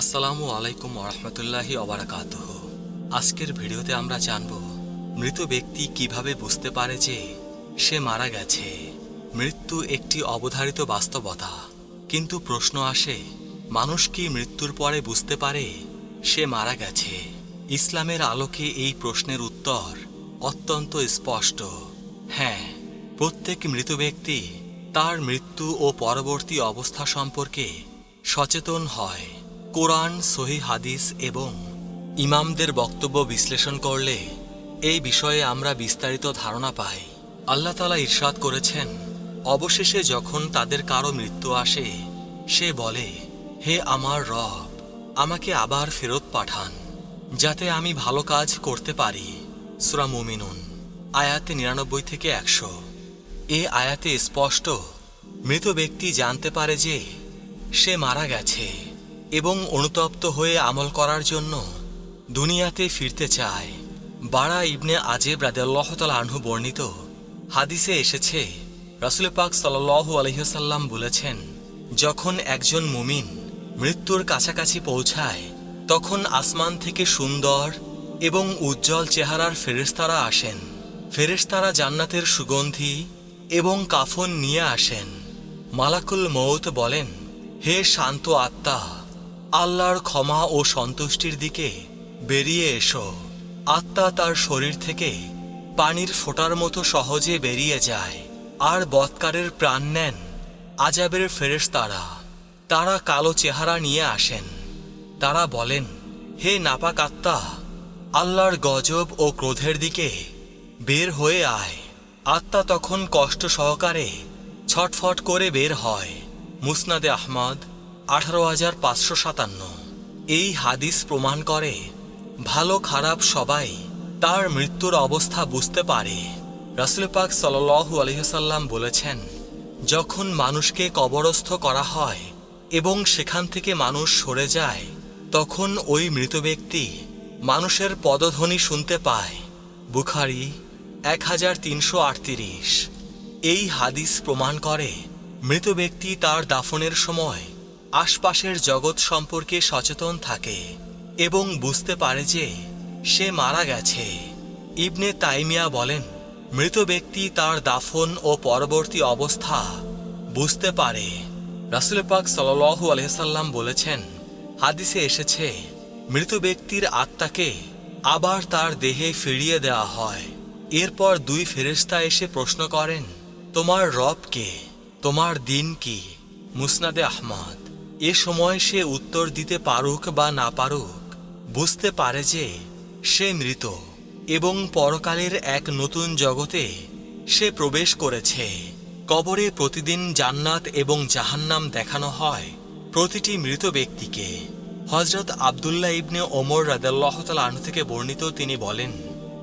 আসসালামু আলাইকুম রহমতুল্লাহি অবরাকাত আজকের ভিডিওতে আমরা জানব, মৃত ব্যক্তি কীভাবে বুঝতে পারে যে সে মারা গেছে। মৃত্যু একটি অবধারিত বাস্তবতা। কিন্তু প্রশ্ন আসে, মানুষ কি মৃত্যুর পরে বুঝতে পারে সে মারা গেছে? ইসলামের আলোকে এই প্রশ্নের উত্তর অত্যন্ত স্পষ্ট। হ্যাঁ প্রত্যেক মৃত ব্যক্তি তার মৃত্যু ও পরবর্তী অবস্থা সম্পর্কে সচেতন হয়। কোরআন, সহি হাদিস এবং ইমামদের বক্তব্য বিশ্লেষণ করলে এই বিষয়ে আমরা বিস্তারিত ধারণা পাই। আল্লাহ তালা ইরশাদ করেছেন, অবশেষে যখন তাদের কারও মৃত্যু আসে, সে বলে, হে আমার রব, আমাকে আবার ফেরত পাঠান, যাতে আমি ভালো কাজ করতে পারি। সুরা মুমিনুন, আয়াতে নিরানব্বই থেকে একশো। এ আয়াতে স্পষ্ট, মৃত ব্যক্তি জানতে পারে যে, সে মারা গেছে। এবং অনুতপ্ত হয়ে আমল করার জন্য দুনিয়াতে ফিরতে চায়। বাড়া ইবনে আজেব রাদেল্লাহতাল আনহু বর্ণিত হাদিসে এসেছে, রাসুল পাক সাল্লাহ আলহিহাসাল্লাম বলেছেন, যখন একজন মুমিন মৃত্যুর কাছাকাছি পৌঁছায়, তখন আসমান থেকে সুন্দর এবং উজ্জ্বল চেহারার ফেরেশতারা আসেন। ফেরেশতারা জান্নাতের সুগন্ধি এবং কাফন নিয়ে আসেন। মালাকুল মৌত বলেন, হে শান্ত আত্মা আল্লাহর ক্ষমা ও সন্তুষ্টির দিকে বেরিয়ে এসো। আত্মা তার শরীর থেকে পানির ফোঁটার মতো সহজে বেরিয়ে যায়। আর বৎকারের প্রাণ নেন আজাবের ফেরেশতারা। তারা কালো চেহারা নিয়ে আসেন। তারা বলেন, হে নাপাক আত্মা, আল্লাহর গজব ও ক্রোধের দিকে বের হয়ে আয়। আত্মা তখন কষ্ট সহকারে ছটফট করে বের হয়। মুসনাদে আহমদ আঠারো হাজার পাঁচশো সাতান্ন। এই হাদিস প্রমাণ করে ভালো খারাপ সবাই তার মৃত্যুর অবস্থা বুঝতে পারে। রাসুল পাক সাল্লু আলহিসাল্লাম বলেছেন, যখন মানুষকে কবরস্থ করা হয় এবং সেখান থেকে মানুষ সরে যায়, তখন ওই মৃত ব্যক্তি মানুষের পদধ্বনি শুনতে পায়। বুখারি এক হাজার তিনশো আটত্রিশ। এই হাদিস প্রমাণ করে মৃত ব্যক্তি তার দাফনের সময় আশপাশের জগৎ সম্পর্কে সচেতন থাকে এবং বুঝতে পারে যে সে মারা গেছে। ইবনে তাইমিয়া বলেন, মৃত ব্যক্তি তার দাফন ও পরবর্তী অবস্থা বুঝতে পারে। রাসুল পাক সাল্লু বলেছেন, হাদিসে এসেছে, মৃত ব্যক্তির আত্মাকে আবার তার দেহে ফিরিয়ে দেওয়া হয়। এরপর দুই ফেরেশতা এসে প্রশ্ন করেন, তোমার রব কে? তোমার দিন কি? মুসনাদে আহমদ। এ সময় সে উত্তর দিতে পারুক বা না পারুক, বুঝতে পারে যে সে মৃত এবং পরকালের এক নতুন জগতে সে প্রবেশ করেছে। কবরে প্রতিদিন জান্নাত এবং জাহান্নাম দেখানো হয় প্রতিটি মৃত ব্যক্তিকে। হজরত আবদুল্লাহ ইবনে ওমর রাদাল্লাহতাল আনু থেকে বর্ণিত তিনি বলেন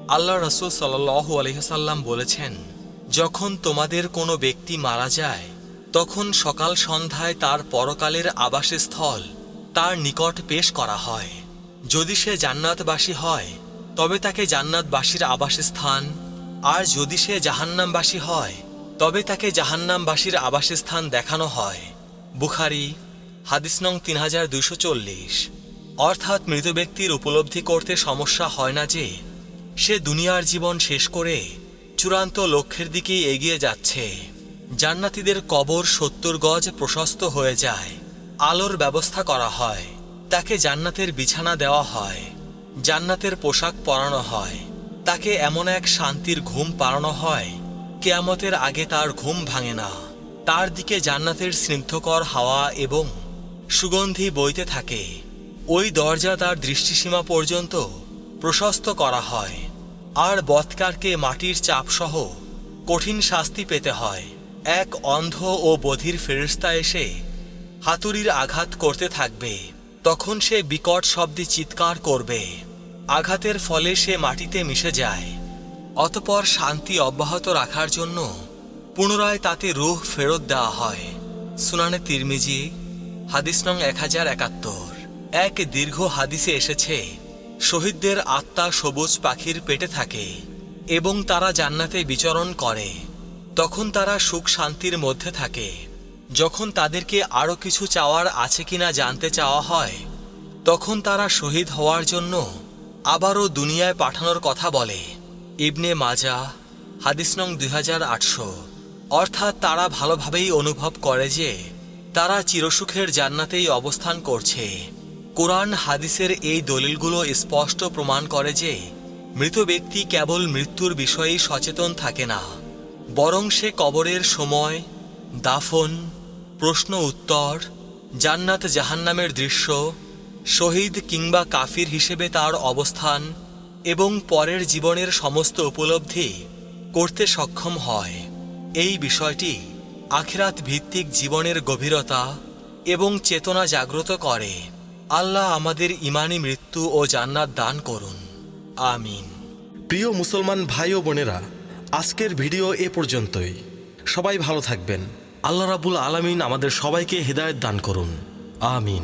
আল্লাহ রসুল সাল্লাহ আলহিহাসাল্লাম বলেছেন, যখন তোমাদের কোনো ব্যক্তি মারা যায় তখন সকাল সন্ধ্যায় তার পরকালের আবাসস্থল তার নিকট পেশ করা হয়। যদি সে জান্নাতবাসী হয়, তবে তাকে জান্নাতবাসীর আবাসস্থান। আর যদি সে জাহান্নামবাসী হয়, তবে তাকে জাহান্নামবাসীর আবাসস্থান দেখানো হয়। বুখারি, হাদিস নং তিন হাজার দুইশো চল্লিশ। অর্থাৎ মৃত ব্যক্তির উপলব্ধি করতে সমস্যা হয় না যে, সে দুনিয়ার জীবন শেষ করে চূড়ান্ত লক্ষ্যের দিকেই এগিয়ে যাচ্ছে। জান্নাতীদের কবর সত্তর গজ প্রশস্ত হয়ে যায়। আলোর ব্যবস্থা করা হয়। তাকে জান্নাতের বিছানা দেওয়া হয়। জান্নাতের পোশাক পরানো হয়। তাকে এমন এক শান্তির ঘুম পাড়ানো হয়। কেয়ামতের আগে তার ঘুম ভাঙে না। তার দিকে জান্নাতের স্নিগ্ধকর হাওয়া এবং সুগন্ধি বইতে থাকে। ওই দরজা তার দৃষ্টিসীমা পর্যন্ত প্রশস্ত করা হয়। আর বৎকারকে মাটির চাপসহ কঠিন শাস্তি পেতে হয়। এক অন্ধ ও বধির ফেরিস্তা এসে হাতুড়ির আঘাত করতে থাকবে। তখন সে বিকট শব্দে চিৎকার করবে। আঘাতের ফলে সে মাটিতে মিশে যায়। অতপর শান্তি অব্যাহত রাখার জন্য পুনরায় তাতে রুহ ফেরত দেওয়া হয়। সুনানে তিরমিজি, হাদিস নং এক হাজার একাত্তর। এক দীর্ঘ হাদিসে এসেছে, শহীদদের আত্মা সবুজ পাখির পেটে থাকে এবং তারা জান্নাতে বিচরণ করে। তখন তারা সুখ শান্তির মধ্যে থাকে। যখন তাদেরকে আরও কিছু চাওয়ার আছে কিনা জানতে চাওয়া হয়, তখন তারা শহীদ হওয়ার জন্য আবারও দুনিয়ায় পাঠানোর কথা বলে। ইবনে মাজা, হাদিস নং দুই হাজার আটশো। অর্থাৎ তারা ভালোভাবেই অনুভব করে যে তারা চিরসুখের জান্নাতেই অবস্থান করছে। কোরআন হাদিসের এই দলিলগুলো স্পষ্ট প্রমাণ করে যে মৃত ব্যক্তি কেবল মৃত্যুর বিষয়েই সচেতন থাকে না। বরং সে কবরের সময়, দাফন, প্রশ্ন উত্তর, জান্নাত জাহান্নামের দৃশ্য, শহীদ কিংবা কাফির হিসেবে তার অবস্থান এবং পরের জীবনের সমস্ত উপলব্ধি করতে সক্ষম হয়। এই বিষয়টি আখিরাত ভিত্তিক জীবনের গভীরতা এবং চেতনা জাগ্রত করে। আল্লাহ আমাদের ইমানি মৃত্যু ও জান্নাত দান করুন। আমিন। প্রিয় মুসলমান ভাই ও বোনেরা আজকের ভিডিও এ পর্যন্তই। সবাই ভালো থাকবেন। আল্লাহ রাবুল আলামিন আমাদের সবাইকে হৃদায়ত দান করুন। আমিন।